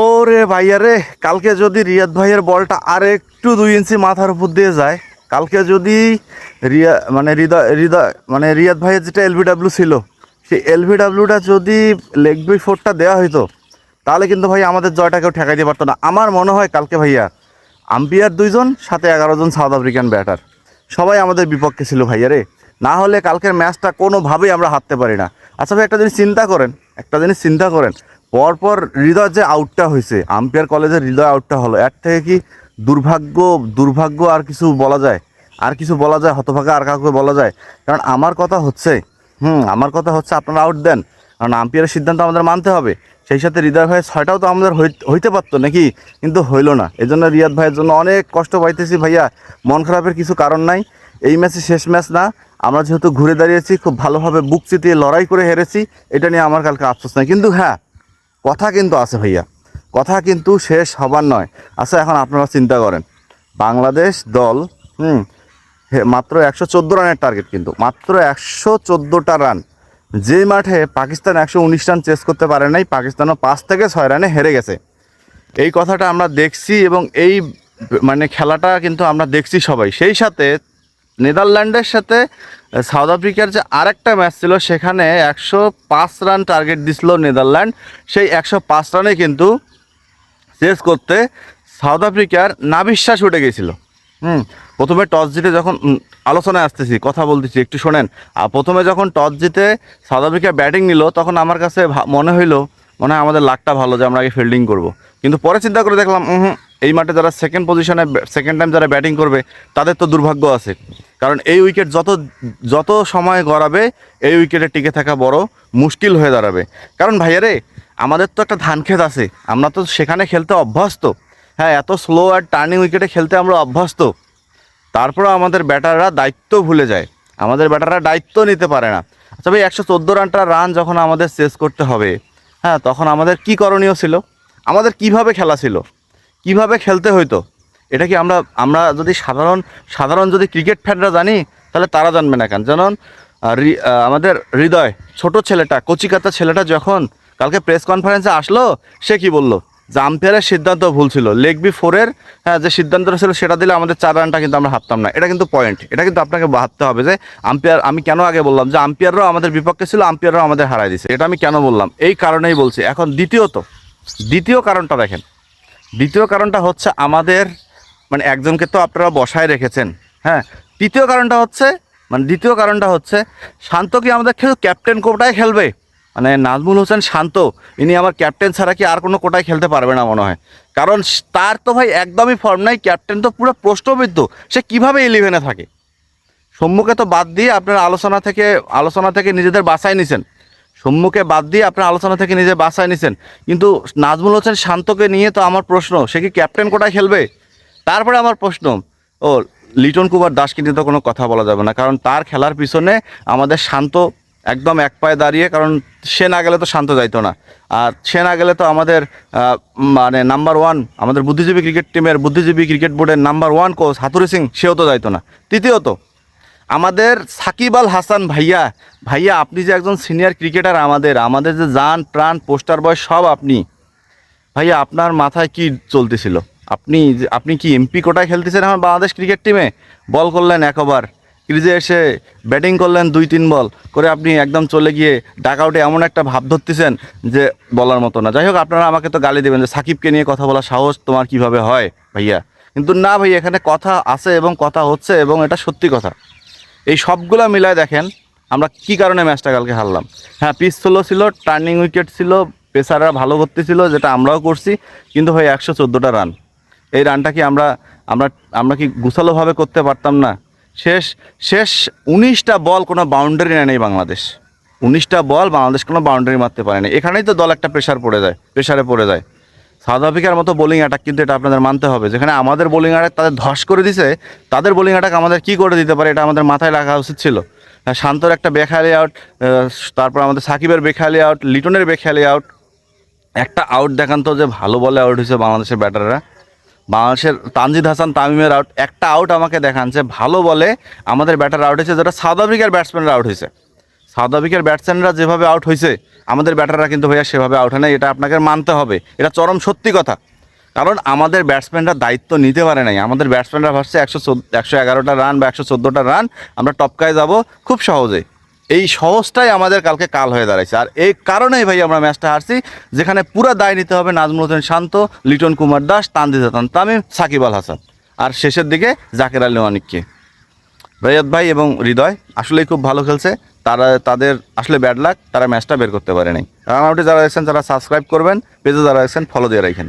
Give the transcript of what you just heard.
ওরে ভাইয়া রে, কালকে যদি রিয়াদ ভাইয়ের বলটা আর একটু দুই ইঞ্চি মাথার উপর দিয়ে যায়, কালকে যদি রিয়া মানে হৃদয় হৃদয় মানে রিয়াদ ভাইয়ের যেটা এলবিডাব্লিউ ছিল, সেই এলবিডাব্লিউটা যদি লেগ বি ফোরটা দেওয়া হইতো, তাহলে কিন্তু ভাই আমাদের জয়টা কেউ ঠেকাই ঠেকাইতে পারতো না। আমার মনে হয় কালকে ভাইয়া আম্পিয়ার দুইজন, সাথে এগারো জন সাউথ আফ্রিকান ব্যাটার সবাই আমাদের বিপক্ষে ছিল ভাইয়া রে। না হলে কালকের ম্যাচটা কোনোভাবেই আমরা হারতে পারি না। আচ্ছা ভাই, একটা জিনিস চিন্তা করেন, একটা জিনিস চিন্তা করেন। পরপর হৃদয় যে আউটটা হয়েছে আম্পিয়ার কলেজের হৃদয় আউটটা হলো, এর থেকে কি দুর্ভাগ্য দুর্ভাগ্য আর কিছু বলা যায়? আর কিছু বলা যায়? হতভাগা আর কাউকে বলা যায়? কারণ আমার কথা হচ্ছে, হুম, আমার কথা হচ্ছে আপনারা আউট দেন। কারণ আম্পিয়ারের সিদ্ধান্ত আমাদের মানতে হবে। সেই সাথে হৃদয় ভাইয়ের ছয়টাও তো আমাদের হই- হইতে পারতো নাকি? কিন্তু হইল না। এই জন্য রিয়াদ ভাইয়ের জন্য অনেক কষ্ট পাইতেছি ভাইয়া। মন খারাপের কিছু কারণ নাই। এই ম্যাচে শেষ ম্যাচ না। আমরা যেহেতু ঘুরে দাঁড়িয়েছি, খুব ভালোভাবে বুক চিতিয়ে লড়াই করে হেরেছি, এটা নিয়ে আমার কালকে আফসোস নাই। কিন্তু হ্যাঁ কথা কিন্তু আছে ভাইয়া। কথা কিন্তু শেষ হবার নয়। আচ্ছা এখন আপনারা চিন্তা করেন। বাংলাদেশ দল, হুম মাত্র একশো চোদ্দ রানের টার্গেট কিন্তু। মাত্র একশো চোদ্দোটা রান যে মাঠে পাকিস্তান একশো উনিশ রান চেস করতে পারে নাই, পাকিস্তানও পাঁচ থেকে ছয় রানে হেরে গেছে। এই কথাটা আমরা দেখছি এবং এই মানে খেলাটা কিন্তু আমরা দেখছি সবাই। সেই সাথে নেদারল্যান্ডের সাথে সাউথ আফ্রিকার যে আরেকটা ম্যাচ ছিল, সেখানে একশো পাঁচ রান টার্গেট দিছিল নেদারল্যান্ড। সেই একশো পাঁচ রানে কিন্তু চেস করতে সাউথ আফ্রিকার নাবিশ্বাস উঠে গেছিল। হুম, প্রথমে টস জিতে যখন আলোচনায় আসতেছি, কথা বলতেছি, একটু শোনেন। আর প্রথমে যখন টস জিতে সাউথ আফ্রিকা ব্যাটিং নিল, তখন আমার কাছে মনে হইল, মনে হয় আমাদের লাকটা ভালো যে আমরা আগে ফিল্ডিং করব। কিন্তু পরে চিন্তা করে দেখলাম হুম এই মাঠে যারা সেকেন্ড পজিশনে সেকেন্ড টাইম যারা ব্যাটিং করবে, তাদের তো দুর্ভাগ্য আছে। কারণ এই উইকেট যত যত সময় গড়াবে, এই উইকেটে টিকে থাকা বড় মুশকিল হয়ে দাঁড়াবে। কারণ ভাইয়া রে, আমাদের তো একটা ধান ক্ষেত আছে। আমরা তো সেখানে খেলতে অভ্যস্ত। হ্যাঁ এত স্লো আর টার্নিং উইকেটে খেলতে আমরা অভ্যস্ত। তারপরে আমাদের ব্যাটাররা দায়িত্ব ভুলে যায়। আমাদের ব্যাটাররা দায়িত্ব নিতে পারে না। আচ্ছা ভাই, একশো চোদ্দ রানটা রান যখন আমাদের চেস করতে হবে হ্যাঁ তখন আমাদের কি করণীয় ছিল? আমাদের কীভাবে খেলা ছিল? কীভাবে খেলতে হইতো? এটা কি আমরা আমরা যদি সাধারণ সাধারণ যদি ক্রিকেট ফ্যানরা জানি, তাহলে তারা জানবে না কেন? যেমন আমাদের হৃদয়, ছোট ছেলেটা, কচিকাতা ছেলেটা যখন কালকে প্রেস কনফারেন্সে আসলো, সে কি বলল? যে আম্পায়ারের সিদ্ধান্ত ভুল ছিল। লেগ বি ফোরের হ্যাঁ যে সিদ্ধান্তটা ছিল, সেটা দিলে আমাদের চার রানটা কিন্তু আমরা হাততাম না। এটা কিন্তু পয়েন্ট এটা কিন্তু আপনাকে ভাবতে হবে যে, আম্পায়ার, আমি কেন আগে বললাম যে, আম্পায়াররাও আমাদের বিপক্ষে ছিল, আম্পায়াররাও আমাদের হারাই দিছে। এটা আমি কেন বললাম? এই কারণেই বলছি। এখন দ্বিতীয়ত, দ্বিতীয় কারণটা দেখেন। দ্বিতীয় কারণটা হচ্ছে আমাদের মানে একজনকে তো আপনারা বসায় রেখেছেন হ্যাঁ? তৃতীয় কারণটা হচ্ছে মানে দ্বিতীয় কারণটা হচ্ছে, শান্ত কি আমাদের খেল, ক্যাপ্টেন কোটায় খেলবে? মানে নাজমুল হোসেন শান্ত, ইনি আমার ক্যাপ্টেন ছাড়া কি আর কোনো কোটায় খেলতে পারবে না মনে হয়। কারণ তার তো ভাই একদমই ফর্ম নাই, ক্যাপ্টেন তো পুরো প্রশ্নবিদ্ধ, সে কীভাবে ইলেভেনে থাকে? সম্মুখে তো বাদ দিয়ে আপনার আলোচনা থেকে আলোচনা থেকে নিজেদের বাসায় নিছেন। সম্মুখে বাদ দিয়ে আপনার আলোচনা থেকে নিজে বাসায় নিছেন। কিন্তু নাজমুল হোসেন শান্তকে নিয়ে তো আমার প্রশ্ন, সে কি ক্যাপ্টেন কোটায় খেলবে? তারপরে আমার প্রশ্ন, ও লিটন কুমার দাসকে নিয়ে তো কোনো কথা বলা যাবে না, কারণ তার খেলার পিছনে আমাদের শান্ত একদম এক পায়ে দাঁড়িয়ে, কারণ সে না গেলে তো শান্ত যাইতো না। আর সে না গেলে তো আমাদের মানে নাম্বার ওয়ান, আমাদের বুদ্ধিজীবী ক্রিকেট টিমের বুদ্ধিজীবী ক্রিকেট বোর্ডের number one coach Hathurusingha, সেও তো যাইতো না। তৃতীয়ত আমাদের সাকিব আল হাসান ভাইয়া ভাইয়া, আপনি যে একজন সিনিয়র ক্রিকেটার আমাদের আমাদের যে যান প্রাণ পোস্টার বয় সব আপনি। ভাইয়া, আপনার মাথায় কি চলতেছিল? আপনি আপনি কি এমপি কোটায় খেলতেছেন আমার বাংলাদেশ ক্রিকেট টিমে বল করলেন একবার ক্রিজে এসে ব্যাটিং করলেন দুই, তিন বল করে আপনি একদম চলে গিয়ে ডাক আউটে এমন একটা ভাব ধরতেছেন যে বলার মতো না। যাই হোক আপনারা আমাকে তো গালি দেবেন যে সাকিবকে নিয়ে কথা বলা সাহস তোমার কীভাবে হয়, ভাইয়া? কিন্তু না, ভাইয়া, এখানে কথা আছে এবং কথা হচ্ছে এবং এটা সত্যি কথা। এই সবগুলো মিলায় দেখেন আমরা কি কারণে ম্যাচটা কালকে হারলাম। হ্যাঁ পিস স্লো ছিল টার্নিং উইকেট ছিল, পেসাররা ভালো করতেছিল যেটা আমরাও করছি, কিন্তু ভাই একশো চোদ্দোটা রান এই রানটা কি আমরা আমরা আমরা কি গুছালোভাবে করতে পারতাম না? শেষ শেষ উনিশটা বল কোনো বাউন্ডারি নেয় নেই বাংলাদেশ। উনিশটা বল বাংলাদেশ কোনো বাউন্ডারি মারতে পারেনি। এখানেই তো দল একটা প্রেশার পড়ে যায় প্রেশারে পড়ে যায়। সাউথ আফ্রিকার মতো বোলিং অ্যাটাক কিন্তু এটা আপনাদের মানতে হবে। যেখানে আমাদের বোলিং অ্যাটাক তাদের ধস করে দিছে, তাদের বোলিং অ্যাটাক আমাদের কি করে দিতে পারে এটা আমাদের মাথায় রাখা উচিত ছিল। শান্তর একটা বেখালি আউট তারপর আমাদের সাকিবের বেখালি আউট লিটনের বেখালি আউট একটা আউট দেখান তো যে ভালো বলে আউট হয়েছে বাংলাদেশের ব্যাটাররা বাংলাদেশের তানজিদ হাসান তামিমের আউট একটা আউট আমাকে দেখান যে ভালো বলে আমাদের ব্যাটার আউট হয়েছে, যেটা সাউথ আফ্রিকার ব্যাটসম্যানরা আউট হয়েছে। সাউথ আফ্রিকার ব্যাটসম্যানরা যেভাবে আউট হয়েছে আমাদের ব্যাটাররা কিন্তু ভাইয়া সেভাবে আউট হয় না এটা আপনাকে মানতে হবে। এটা চরম সত্যি কথা। কারণ আমাদের ব্যাটসম্যানরা দায়িত্ব নিতে পারে নাই। আমাদের ব্যাটসম্যানরা ভাবছে একশো একশো এগারোটা রান বা একশো চোদ্দোটা রান আমরা টপকায় যাব খুব সহজে। এই সহজটাই আমাদের কালকে কাল হয়ে দাঁড়াইছে। আর এই কারণেই ভাই আমরা ম্যাচটা হারছি, যেখানে পুরো দায় নিতে হবে নাজমুল হোসেন শান্ত, লিটন কুমার দাস, তানজিদ হাসান, তামিম, সাকিব আল হাসান। আর শেষের দিকে জাকের আলী অনিককে রৈয়ত ভাই এবং হৃদয়, আসলেই খুব ভালো খেলছে। তারা, তাদের আসলে ব্যাড লাক তারা ম্যাচটা বের করতে পারেনি। রান আউটে যারা দেখছেন তারা সাবস্ক্রাইব করবেন, পেজে যারা দেখছেন ফলো দিয়ে রাখেন।